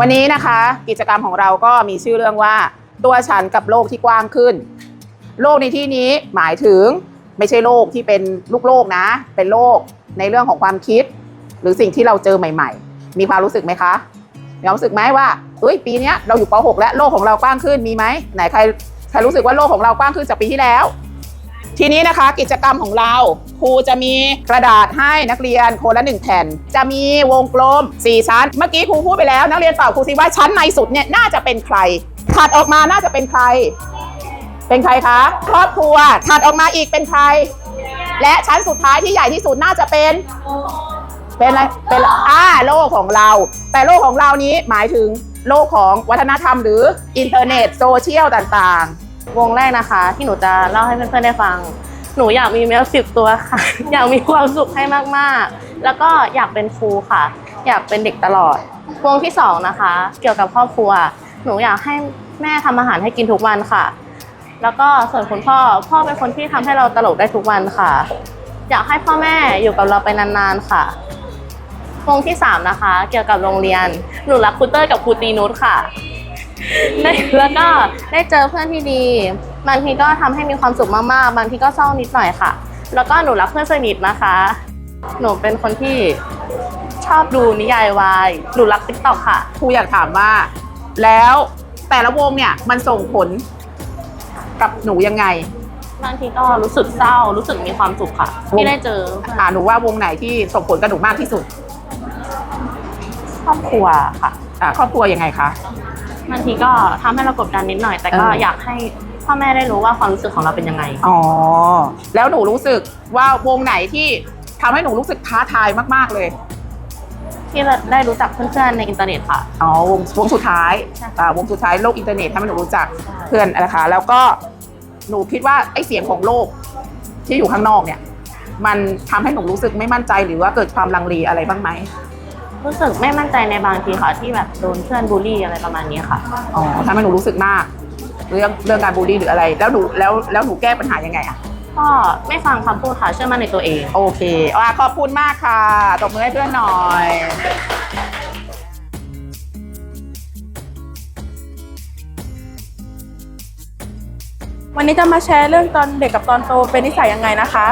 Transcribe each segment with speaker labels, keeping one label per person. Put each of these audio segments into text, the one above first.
Speaker 1: วันนี้นะคะกิจกรรมของเราก็มีชื่อเรื่องว่า ตัวฉันกับโลกที่กว้างขึ้น โลกในที่นี้หมายถึงไม่ใช่โลกที่เป็นลูกโลกนะ เป็นโลกในเรื่องของความคิด หรือสิ่งที่เราเจอใหม่ ๆ มีความรู้สึกไหมคะมีความรู้สึกไหมว่าเอ้ยปีนี้เราอยู่ป .6 แล้วโลกของเรากว้างขึ้นมีไหมไหนใครใครรู้สึกว่าโลกของเรากว้างขึ้นจากปีที่แล้ว ทีนี้นะคะกิจกรรมของเราครูจะมีกระดาษให้นักเรียนคนละหนึ่งแผ่น จะมีวงกลม4ชั้น เมื่อกี้ครูพูดไปแล้ว นักเรียนตอบครูสิว่าชั้นในสุดเนี่ยน่าจะเป็นใครถัดออกมาน่าจะเป็นใคร เป็นใครคะ ครอบครัวถัดออกมาอีกเป็นใคร และชั้นสุดท้ายที่ใหญ่ที่สุดน่าจะเป็น เป็นอะไรเป็นอ่าโลกของเรา แต่โลกของเรานี้หมายถึงโลกของวัฒนธรรมหรืออินเทอร์เน็ตโซเชียลต่างๆ
Speaker 2: วงแรกนะคะ ที่หนูจะเล่าให้เพื่อนๆได้ฟัง หนูอยากมีแมวสิบตัวค่ะ อยากมีความสุขให้มากๆ แล้วก็อยากเป็นครูค่ะ อยากเป็นเด็กตลอด วงที่สองนะคะ เกี่ยวกับครอบครัว หนูอยากให้แม่ทำอาหารให้กินทุกวันค่ะ แล้วก็ส่วนคุณพ่อพ่อเป็นคนที่ทำให้เราตลกได้ทุกวันค่ะ อยากให้พ่อแม่อยู่กับเราไปนานๆค่ะวงที่สามนะคะ เกี่ยวกับโรงเรียน หนูรักครูเตอร์กับครูตีนุชค่ะ ได้แล้วก็ได้เจอเพื่อนที่ดี บางทีก็ทำให้มีความสุขมากๆ บางทีก็เศร้านิดหน่อยค่ะ แล้วก็หนูรักเพื่อนสนิทนะคะ หนูเป็นคนที่ชอบดูนิยายวาย หนูรักติ๊กต็อกค่ะ
Speaker 1: ครูอยากถามว่า แล้วแต่ละวงเนี่ยมันส่งผลกับหนูยังไง
Speaker 2: บางทีก็รู้สึกเศร้า รู้สึกมีความสุขค่ะ ที่ได้เจอ
Speaker 1: อ่าหนูว่าวงไหนที่ส่งผลกับหนูมากที่สุด
Speaker 2: ครอบครัวค่ะ
Speaker 1: อ่าครอบครัวยังไงคะ
Speaker 2: บางทีก็ทำให้เรากดดันนิดหน่อย แต่ก็
Speaker 1: เออ
Speaker 2: อ
Speaker 1: อ
Speaker 2: ยากให้พ่อแม่ได้รู้ว่าความรู้สึกของเราเป็นยังไง
Speaker 1: อ๋อ แล้วหนูรู้สึกว่าวงไหนที่ทำให้หนูรู้สึกท้าทายมาก ๆ เลย
Speaker 2: ที่เราได้รู้จักเพื่อนๆในอินเทอร์เน็ตค่ะ
Speaker 1: อ๋อ วงวงสุดท้าย
Speaker 2: ใช่
Speaker 1: อ่าวงสุดท้ายโลกอินเทอร์เน็ตทำให้หนูรู้จัก
Speaker 2: ใช่
Speaker 1: เพื่อนนะคะ แล้วก็หนูคิดว่าไอ้เสียงของโลกที่อยู่ข้างนอกเนี่ย มันทำให้หนูรู้สึกไม่มั่นใจหรือว่าเกิดความลังเลอะไรบ้างไหม
Speaker 2: รู้สึกไม่มั่นใจในบางทีค่ะ ที่แบบโดนเพื่อนบูลลี่อะไรประมาณนี้ค่ะ
Speaker 1: อ๋อทำให้หนูรู้สึกมาก เรื่องเรื่องการบูลลี่หรืออะไร แล้วหนูแล้วแล้วหนูแก้ปัญหายังไงอะ
Speaker 2: ก็ไม่ฟังคำพูดค่ะเชื่อมั่นในตัวเอง
Speaker 1: โอเคอะขอบคุณมากค่ะตบมือให้เพื่อนหน่อย
Speaker 3: วันนี้จะมาแชร์เรื่องตอนเด็กกับตอนโตเป็นนิสัยยังไงนะคะ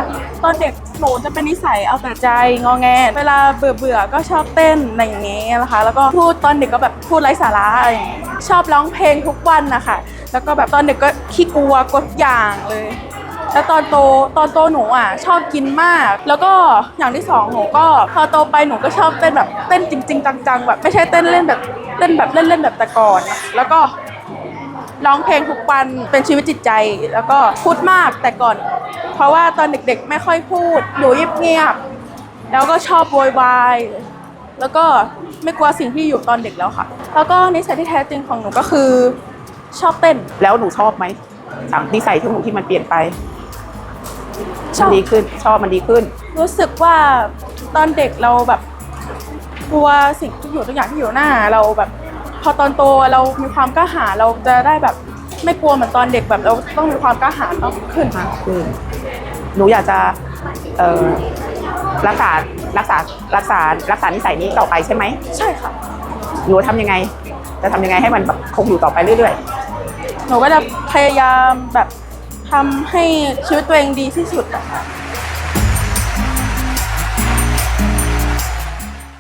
Speaker 3: ตอนเด็กหนูจะเป็นนิสัยเอาแต่ใจงอแง เวลาเบื่อเบื่อก็ชอบเต้นอะไรอย่างเงี้ยนะคะ แล้วก็พูดตอนเด็กก็แบบพูดไร้สาระอะไรอย่างเงี้ยชอบร้องเพลงทุกวันนะคะแล้วก็แบบตอนเด็กก็ขี้กลัวกดอย่างเลย แล้วตอนโตตอนโตหนูอะชอบกินมาก แล้วก็อย่างที่สองหนูก็พอโตไปหนูก็ชอบเต้นแบบเต้นจริง ๆ จังๆแบบไม่ใช่เต้นเล่นแบบเต้นแบบเล่นๆแบบแต่ก่อน แล้วก็ ร้องเพลงทุกวันเป็นชีวิตจิตใจ แล้วก็พูดมากแต่ก่อน เพราะว่าตอนเด็กๆไม่ค่อยพูดอยู่เงียบๆแล้วก็ชอบโวยวายแล้วก็ไม่กลัวสิ่งที่อยู่ตอนเด็กแล้วค่ะ แล้วก็นิสัยที่แท้จริงของหนูก็คือชอบเต้น
Speaker 1: แล้วหนูชอบไหมจากนิสัยที่หนูที่มันเปลี่ยนไป
Speaker 3: ช
Speaker 1: มั
Speaker 3: อนบ
Speaker 1: ดีขึ้น ชอบมันดีขึ้น
Speaker 3: รู้สึกว่าตอนเด็กเราแบบกลัวสิ่งที่อยู่ทุกอย่างที่อยู่หน้าเราแบบ พอตอนโตเรามีความกล้าหาญเราจะได้แบบไม่กลัวเหมือนตอนเด็กแบบเราต้องมีความกล้าหาญต้องขึ้น
Speaker 1: มากขึ้นหนูอยากจะเอ่อรักษารักษารักษารักษานิสัยนี้ต่อไปใช่ไหม
Speaker 3: ใช่ค่ะ
Speaker 1: หนูทำยังไง จะทำยังไงให้มันแบบคงอยู่ต่อไปเรื่อย
Speaker 3: หนูก็จะพยายามแบบทำให้ชีวิตตัวเองดีที่สุดอะ